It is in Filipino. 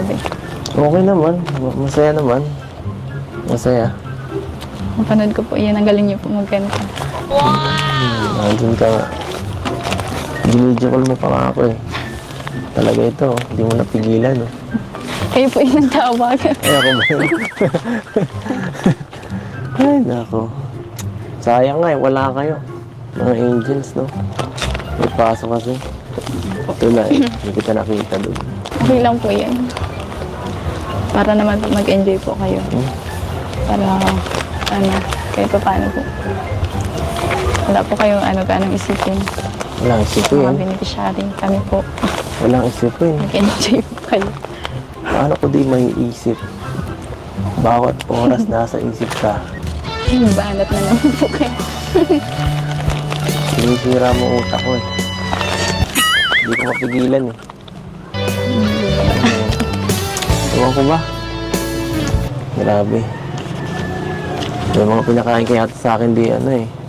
kagabi. Okay naman. Ma- Masaya naman. Masaya. Mapanood ko po yan. Ang galing niyo po magkanta. Nandun ka nga. Binidyo call mo pa nga ako eh. Talaga ito, hindi mo napigilan. Oh. Kayo po yung nagtawag. Ay, ako ba? Ay, nako. Sayang nga eh, wala kayo. Mga angels, no? May pasok kasi. Ito na eh, hindi kita nakita doon. Okay lang po yan. Para naman mag-enjoy po kayo. Para, ano, kahit pa paano po. Wala po kayong ano, ganong isipin. Walang isipin. Mga beneficiary. Kami po, Walang isipin. mag-enjoy po kayo. Paano ko di may isip? Bawat oras nasa isip ka. Banat na naman po kayo. Sinisira mo utak ko eh. Hindi ko mapigilan eh. Ewan ko ba? Grabe. May mga pinakain kaya sa akin di ano eh.